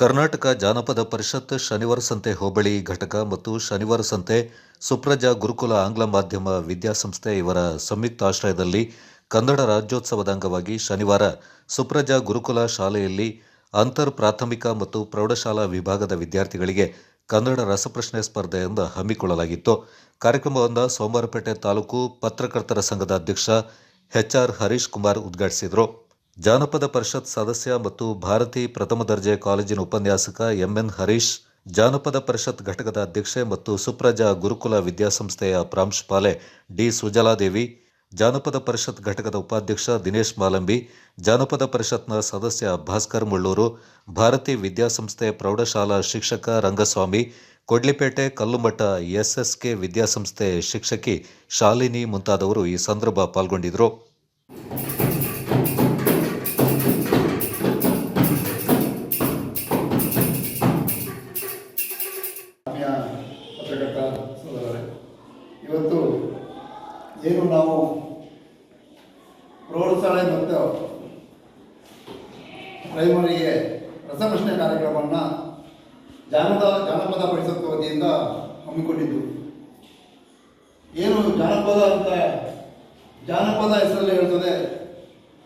ಕರ್ನಾಟಕ ಜಾನಪದ ಪರಿಷತ್ ಶನಿವಾರ ಸಂತೆ ಹೋಬಳಿ ಘಟಕ ಮತ್ತು ಶನಿವಾರ ಸಂತೆ ಸುಪ್ರಜಾ ಗುರುಕುಲ ಆಂಗ್ಲ ಮಾಧ್ಯಮ ವಿದ್ಯಾಸಂಸ್ಥೆ ಇವರ ಸಂಯುಕ್ತ ಆಶ್ರಯದಲ್ಲಿ ಕನ್ನಡ ರಾಜ್ಯೋತ್ಸವದ ಅಂಗವಾಗಿ ಶನಿವಾರ ಸುಪ್ರಜಾ ಗುರುಕುಲ ಶಾಲೆಯಲ್ಲಿ ಅಂತರ್ ಪ್ರಾಥಮಿಕ ಮತ್ತು ಪ್ರೌಢಶಾಲಾ ವಿಭಾಗದ ವಿದ್ಯಾರ್ಥಿಗಳಿಗೆ ಕನ್ನಡ ರಸಪ್ರಶ್ನೆ ಸ್ಪರ್ಧೆಯಿಂದ ಹಮ್ಮಿಕೊಳ್ಳಲಾಗಿತ್ತು. ಕಾರ್ಯಕ್ರಮವನ್ನು ಸೋಮವಾರಪೇಟೆ ತಾಲೂಕು ಪತ್ರಕರ್ತರ ಸಂಘದ ಅಧ್ಯಕ್ಷ ಎಚ್ಆರ್ ಹರೀಶ್ ಕುಮಾರ್ ಉದ್ಘಾಟಿಸಿದರು. ಜಾನಪದ ಪರಿಷತ್ ಸದಸ್ಯ ಮತ್ತು ಭಾರತಿ ಪ್ರಥಮ ದರ್ಜೆ ಕಾಲೇಜಿನ ಉಪನ್ಯಾಸಕ ಎಂಎನ್ ಹರೀಶ್, ಜಾನಪದ ಪರಿಷತ್ ಘಟಕದ ಅಧ್ಯಕ್ಷೆ ಮತ್ತು ಸುಪ್ರಜಾ ಗುರುಕುಲ ವಿದ್ಯಾಸಂಸ್ಥೆಯ ಪ್ರಾಂಶುಪಾಲೆ ಡಿ ಸುಜಲಾದೇವಿ, ಜಾನಪದ ಪರಿಷತ್ ಘಟಕದ ಉಪಾಧ್ಯಕ್ಷ ದಿನೇಶ್ ಮಾಲಂಬಿ, ಜಾನಪದ ಪರಿಷತ್ನ ಸದಸ್ಯ ಭಾಸ್ಕರ್ ಮುಳ್ಳೂರು, ಭಾರತಿ ವಿದ್ಯಾಸಂಸ್ಥೆ ಪ್ರೌಢಶಾಲಾ ಶಿಕ್ಷಕ ರಂಗಸ್ವಾಮಿ, ಕೊಡ್ಲಿಪೇಟೆ ಕಲ್ಲುಮಠ ಎಸ್ಎಸ್ಕೆ ವಿದ್ಯಾಸಂಸ್ಥೆ ಶಿಕ್ಷಕಿ ಶಾಲಿನಿ ಮುಂತಾದವರು ಈ ಸಂದರ್ಭ ಪಾಲ್ಗೊಂಡಿದ್ದರು. ಇವತ್ತು ಏನು ನಾವು ಪ್ರೌಢಶಾಲೆ ಮತ್ತು ಪ್ರೈಮರಿಗೆ ರಸಪ್ರಶ್ನೆ ಕಾರ್ಯಕ್ರಮವನ್ನು ಜಾನಪದ ಜಾನಪದ ಪರಿಷತ್ ವತಿಯಿಂದ ಹಮ್ಮಿಕೊಂಡಿದ್ದು. ಏನು ಜಾನಪದ ಅಂತ ಜಾನಪದ ಹೆಸರಲ್ಲಿ ಹೇಳ್ತದೆ,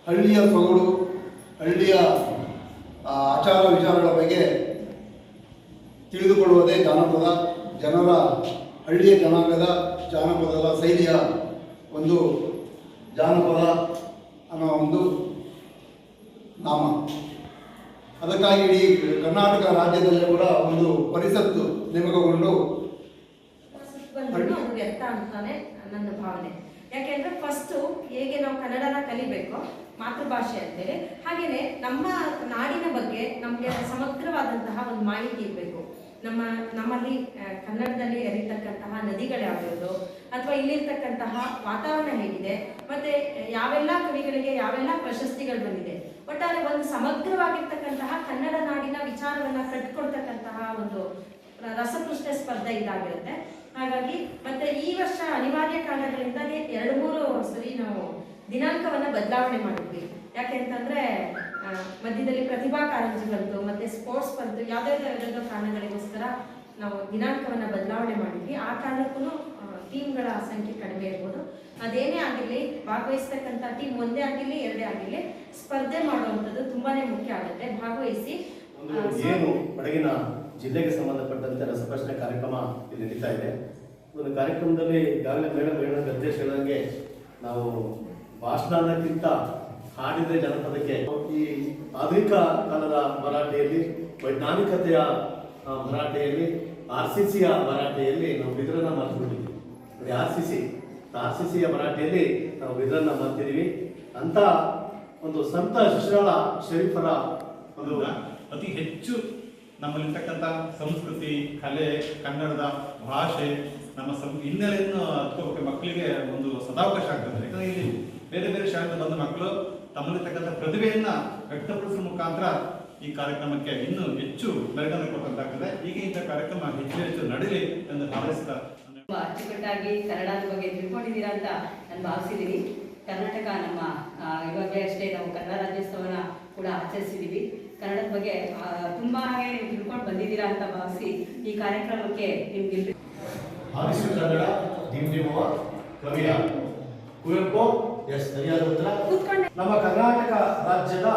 ಹಳ್ಳಿಯ ಸೊಗಡು, ಹಳ್ಳಿಯ ಆಚಾರ ವಿಚಾರಗಳ ಬಗ್ಗೆ ತಿಳಿದುಕೊಳ್ಳುವುದೇ ಜಾನಪದ, ಜನರ ಹಳ್ಳಿಯ ಜನಾಂಗದ ಜಾನಪದದ ಶೈಲಿಯ ಒಂದು ಜಾನಪದ ಅನ್ನೋ ಒಂದು ನಾಮ. ಅದಕ್ಕಾಗಿ ಇಡೀ ಕರ್ನಾಟಕ ರಾಜ್ಯದಲ್ಲೇ ಕೂಡ ಒಂದು ಪರಿಸತ್ತು ನೇಮಕಗೊಂಡು ವ್ಯರ್ಥ ಅಂತಾನೆ ನನ್ನ ಭಾವನೆ. ಯಾಕೆಂದ್ರೆ ಫಸ್ಟ್ ಹೇಗೆ ನಾವು ಕನ್ನಡನ ಕಲಿಬೇಕು, ಮಾತೃಭಾಷೆ ಅಂತೇಳಿ, ಹಾಗೇನೆ ನಮ್ಮ ನಾಡಿನ ಬಗ್ಗೆ ನಮಗೆ ಸಮಗ್ರವಾದಂತಹ ಒಂದು ಮಾಹಿತಿ ಇರಬೇಕು. ನಮ್ಮ ನಮ್ಮಲ್ಲಿ ಕನ್ನಡದಲ್ಲಿ ಹರಿತಕ್ಕಂತಹ ನದಿಗಳ್ಯಾವ್ಯಾವುದು ಅಥವಾ ಇಲ್ಲಿರ್ತಕ್ಕಂತಹ ವಾತಾವರಣ ಹೇಗಿದೆ ಮತ್ತೆ ಯಾವೆಲ್ಲ ಕವಿಗಳಿಗೆ ಯಾವೆಲ್ಲ ಪ್ರಶಸ್ತಿಗಳು ಬಂದಿದೆ ಒಟ್ಟಾರೆ ಒಂದು ಸಮಗ್ರವಾಗಿರ್ತಕ್ಕಂತಹ ಕನ್ನಡ ನಾಡಿನ ವಿಚಾರವನ್ನ ಕಟ್ಕೊಳ್ತಕ್ಕಂತಹ ಒಂದು ರಸಪೃಷ್ಟ ಸ್ಪರ್ಧೆ ಇದಾಗಿರುತ್ತೆ. ಹಾಗಾಗಿ ಮತ್ತೆ ಈ ವರ್ಷ ಅನಿವಾರ್ಯ ಕಾರಣಗಳಿಂದಾಗಿ ಎರಡು ಮೂರು ಸರಿ ನಾವು ದಿನಾಂಕವನ್ನ ಬದಲಾವಣೆ ಮಾಡಿದ್ವಿ. ಯಾಕೆ ಅಂತಂದ್ರೆ ಆ, ಮಧ್ಯದಲ್ಲಿ ಪ್ರತಿಭಾ ಕಾರಂಜಿ ಬಂತು ಮತ್ತೆ ಸ್ಪೋರ್ಟ್ಸ್ ಬಂತು ಯಾವ್ದಾವ್ದೋ ಯಾವ್ದಾವ್ದೋ ಕಾರಣಗಳಿಗೋಸ್ಕರ ನಾವು ದಿನಾಂಕವನ್ನ ಬದಲಾವಣೆ ಮಾಡಿದ್ವಿ. ಆ ಕಾರಣಕ್ಕೂ ಟೀಮ್ಗಳ ಸಂಖ್ಯೆ ಕಡಿಮೆ ಇರ್ಬೋದು. ಅದೇನೇ ಆಗಿರಲಿ ಭಾಗವಹಿಸ್ತಕ್ಕಂಥ ಟೀಮ್ ಒಂದೇ ಆಗಿರಲಿ ಎರಡೇ ಆಗಿರಲಿ ಸ್ಪರ್ಧೆ ಮಾಡುವಂಥದ್ದು ತುಂಬಾನೇ ಮುಖ್ಯ ಆಗುತ್ತೆ. ಭಾಗವಹಿಸಿ ಏನು ಕೊಡಗಿನ ಜಿಲ್ಲೆಗೆ ಸಂಬಂಧಪಟ್ಟಂತೆ ರಸಪ್ರಶ್ನೆ ಕಾರ್ಯಕ್ರಮ ಇಲ್ಲಿ ನಡೀತಾ ಇದೆ. ಒಂದು ಕಾರ್ಯಕ್ರಮದಲ್ಲಿ ಈಗಾಗಲೇ ಮೇಡಮ್ ಮೇಡಮ್ ಅಧ್ಯಕ್ಷ ನಾವು ಭಾಷಣಕ್ಕಿಂತ ಹಾಡಿದ್ರೆ ಜನಪದಕ್ಕೆ. ಈ ಆಧುನಿಕ ಕಾಲದ ಮರಾಠಿಯಲ್ಲಿ, ವೈಜ್ಞಾನಿಕತೆಯ ಮರಾಠಿಯಲ್ಲಿ, ಆರ್ ಸಿ ಸಿಯ ಮರಾಠಿಯಲ್ಲಿ ನಾವು ಬಿದ್ರನ್ನ ಮಾಡ್ತಿದ್ದೀವಿ ನೋಡಿ R C C R C ಸಿಯ ಮರಾಠಿಯಲ್ಲಿ ನಾವು ಬಿದ್ರನ್ನ ಮಾಡ್ತಿದ್ದೀವಿ. ಅಂತ ಒಂದು ಸಂತ ಶಿಶುರಾಳ ಶರೀಫರ ಒಂದು ಅತಿ ಹೆಚ್ಚು ನಮ್ಮಲ್ಲಿರ್ತಕ್ಕಂಥ ಸಂಸ್ಕೃತಿ, ಕಲೆ, ಕನ್ನಡದ ಭಾಷೆ, ನಮ್ಮ ಸಂ ಹಿನ್ನೆಲೆಯನ್ನು ಹತ್ಕೋಬೇಕು ಮಕ್ಕಳಿಗೆ ಒಂದು ಸದಾವಕಾಶ ಆಗ್ತದೆ. ಯಾಕಂದ್ರೆ ಇಲ್ಲಿ ಬೇರೆ ಬೇರೆ ಶಾಲೆಯಿಂದ ಬಂದ ಮಕ್ಕಳು ತಮ್ಮಲ್ಲಿರ್ತಕ್ಕಂಥ ಪ್ರತಿಭೆಯನ್ನ ವ್ಯಕ್ತಪಡಿಸುವ ಮುಖಾಂತರ ಈ ಕಾರ್ಯಕ್ರಮಕ್ಕೆ ಇನ್ನೂ ಹೆಚ್ಚು ಮೆರಗನ್ನು ಕೊಟ್ಟಂತಾಗ್ತದೆ. ಈಗ ಇಂಥ ಕಾರ್ಯಕ್ರಮ ಹೆಚ್ಚು ಹೆಚ್ಚು ನಡೀಲಿ ಎಂದು ಭಾವಿಸ್ತಾ ಅಚ್ಚುಕಟ್ಟಾಗಿ ಕನ್ನಡದ ಬಗ್ಗೆ ತಿಳ್ಕೊಂಡಿದ್ದೀರಾ ಅಂತ ನಾನು ಭಾವಿಸಿದ್ದೀನಿ. ಕರ್ನಾಟಕ ನಮ್ಮ ಇವಾಗಲೇ ಅಷ್ಟೇ ನಾವು ಕನ್ನಡ ರಾಜ್ಯೋತ್ಸವನ ಕೂಡ ಆಚರಿಸಿದ್ದೀವಿ. ಕನ್ನಡದ ಬಗ್ಗೆ ಆ, ತುಂಬಾ ನೀವು ತಿಳ್ಕೊಂಡು ಬಂದಿದ್ದೀರಾ ಅಂತ ಭಾವಿಸಿ ಈ ಕಾರ್ಯಕ್ರಮಕ್ಕೆ ನಿಮ್ಗೆ ಕನ್ನಡ ಕವಿಯ ಕುವೆಂಪು. ಎಸ್ ಸರಿಯಾದ ಉತ್ತರ? ನಮ್ಮ ಕರ್ನಾಟಕ ರಾಜ್ಯದ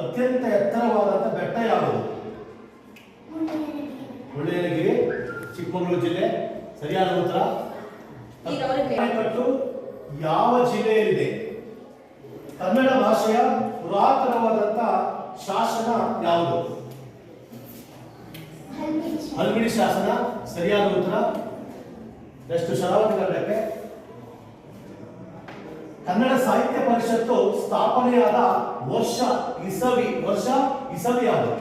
ಅತ್ಯಂತ ಎತ್ತರವಾದಂಥ ಬೆಟ್ಟ ಯಾವುದು? ಮುಳ್ಳಯ್ಯನಗಿರಿ ಚಿಕ್ಕಮಗಳೂರು ಜಿಲ್ಲೆ. ಸರಿಯಾದ ಉತ್ತರ? ಅಣೆಕಟ್ಟು ಯಾವ ಜಿಲ್ಲೆಯಲ್ಲಿದೆ? ಕನ್ನಡ ಭಾಷೆಯ ಪುರಾತನವಾದಂಥ ಶಾಸನ ಯಾವುದು? ಹಲ್ಮಿಡಿ. ಶಾಸನ ಸರಿಯಾದ ಉತ್ತರ? ಎಷ್ಟು ಶರಾವತಿ ಕನ್ನಡಕ್ಕೆ ಕನ್ನಡ ಸಾಹಿತ್ಯ ಪರಿಷತ್ತು ಸ್ಥಾಪನೆಯಾದ ವರ್ಷ ಇಸವಿ ವರ್ಷ ಇಸವಿ ಯಾವುದು